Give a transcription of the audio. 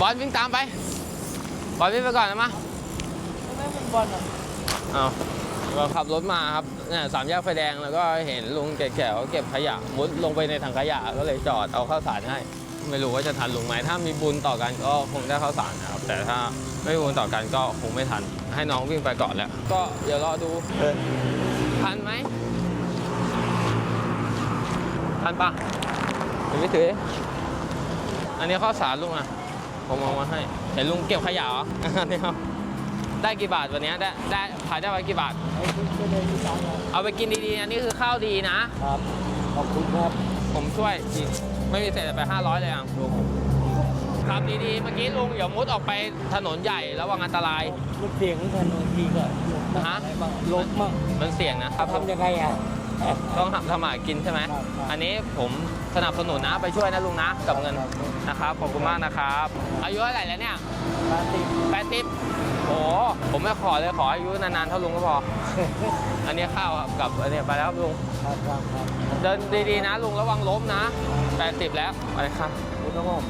บอลวิ่งตามไป บอลวิ่งไปก่อนนะมาไม่เป็นบอลอะเอาเราขับรถมาครับเนี่ยสามแยกไฟแดงแล้วก็เห็นลุงแก่ๆเขาเก็บขยะมุดลงไปในถังขยะก็เลยจอดเอาข้าวสารให้ ไม่รู้ว่าจะทันลุงไหมถ้ามีบุญต่อกันก็คงได้ข้าวสารนะครับ แต่ถ้าไม่มีบุญต่อกันก็คงไม่ทัน ให้น้องวิ่งไปก่อนแล้วก็เดี๋ยวรอดูทันไหมทันปะเดี๋ยวไปถืออันนี้ข้าวสารลุงอะ ผมเอามาให้เห็นลุงเก็บขยะเหรออันนี้ครับได้กี่บาทวันเนี้ยได้ได้ขายได้ไว้กี่บาทไอ้ที่ไม่ได้ที่ตังค์อะเอาไปกินดีๆอันนี้คือข้าวดีนะ ครับ ขอบคุณครับ ผมช่วยจริงไม่มีเศษไป 500 เลยอะลุงขับดีๆเมื่อกี้ลุงอย่ามุดออกไปถนนใหญ่ระวังอันตรายมันเสียงถนนทีก็หลบบ้างฮะอะไรบ้างหลบบ้างมันเสี่ยงนะครับทำยังไงอะ ต้องทำทำหมากินใช่ไหมครับครับอันนี้ผมสนับสนุนนะไปช่วยนะลุงนะกับเงินครับนะครับขอบคุณมากนะครับ อายุเท่าไหร่แล้วเนี่ยปาติกแปดสิบโอ้ผมไม่ขอเลยขออายุนานๆเท่าลุงก็พอ อันนี้ข้าวครับกับอันนี้ไปแล้วครับลุงครับครับครับเดินดีๆนะลุงระวังล้มนะ80แล้วไปครับคุณน้องผม